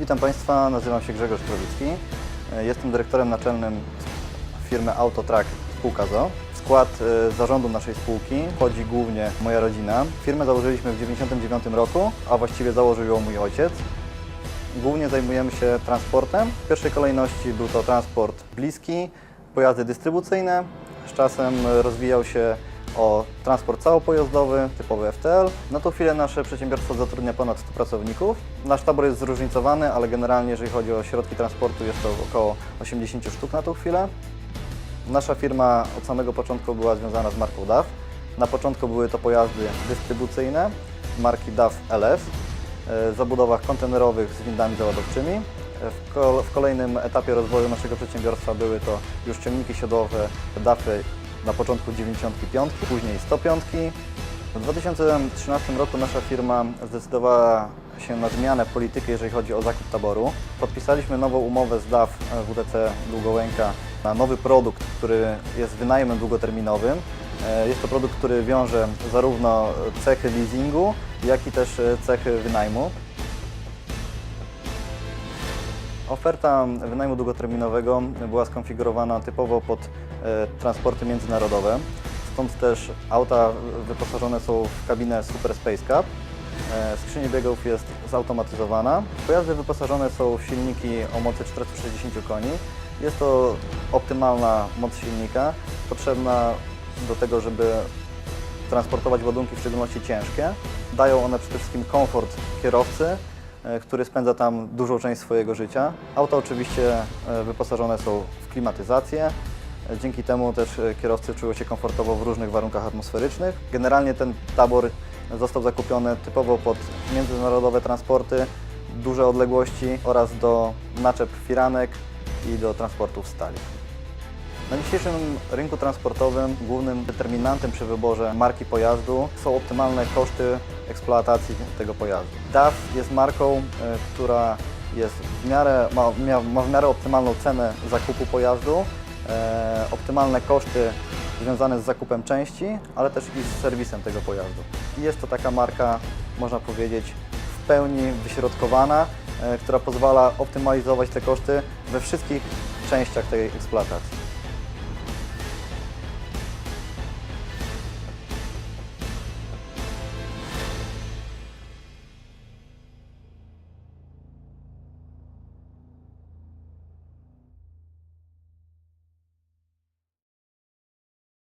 Witam Państwa, nazywam się Grzegorz Krowicki. E, Jestem dyrektorem naczelnym firmy Autotrack Spółka ZO. W skład e, zarządu naszej spółki wchodzi głównie moja rodzina. Firmę założyliśmy w 1999 roku, a właściwie założył ją mój ojciec. Głównie zajmujemy się transportem. W pierwszej kolejności był to transport bliski, pojazdy dystrybucyjne. Z czasem e, rozwijał się o transport całopojazdowy, typowy FTL. Na tą chwilę nasze przedsiębiorstwo zatrudnia ponad 100 pracowników. Nasz tabor jest zróżnicowany, ale generalnie jeżeli chodzi o środki transportu jest to około 80 sztuk na tą chwilę. Nasza firma od samego początku była związana z marką DAF. Na początku były to pojazdy dystrybucyjne marki DAF LS e, w zabudowach kontenerowych z windami załadowczymi. E, w kolejnym etapie rozwoju naszego przedsiębiorstwa były to już ciągniki siodłowe DAFy na początku 95, później 105. W 2013 roku nasza firma zdecydowała się na zmianę polityki, jeżeli chodzi o zakup taboru. Podpisaliśmy nową umowę z DAF e, WDC Długołęka na nowy produkt, który jest wynajmem długoterminowym. E, Jest to produkt, który wiąże zarówno cechy leasingu, jak i też e, cechy wynajmu. Oferta wynajmu długoterminowego była skonfigurowana typowo pod e, transporty międzynarodowe. Stąd też auta wyposażone są w kabinę Super Space Cup. E, Skrzynia biegów jest zautomatyzowana. Pojazdy wyposażone są w silniki o mocy 460 koni. Jest to optymalna moc silnika, potrzebna do tego, żeby transportować ładunki, w szczególności ciężkie. Dają one przede wszystkim komfort kierowcy, który spędza tam dużą część swojego życia. Auta oczywiście e, wyposażone są w klimatyzację. E, Dzięki temu też e, kierowcy czują się komfortowo w różnych warunkach atmosferycznych. Generalnie ten tabor został zakupiony typowo pod międzynarodowe transporty, duże odległości oraz do naczep firanek i do transportów stali. Na dzisiejszym rynku transportowym głównym determinantem przy wyborze marki pojazdu są optymalne koszty eksploatacji tego pojazdu. DAF jest marką, e, która jest w miarę, ma, ma w miarę optymalną cenę zakupu pojazdu, e, optymalne koszty związane z zakupem części, ale też i z serwisem tego pojazdu. Jest to taka marka, można powiedzieć, w pełni wyśrodkowana, e, która pozwala optymalizować te koszty we wszystkich częściach tej eksploatacji.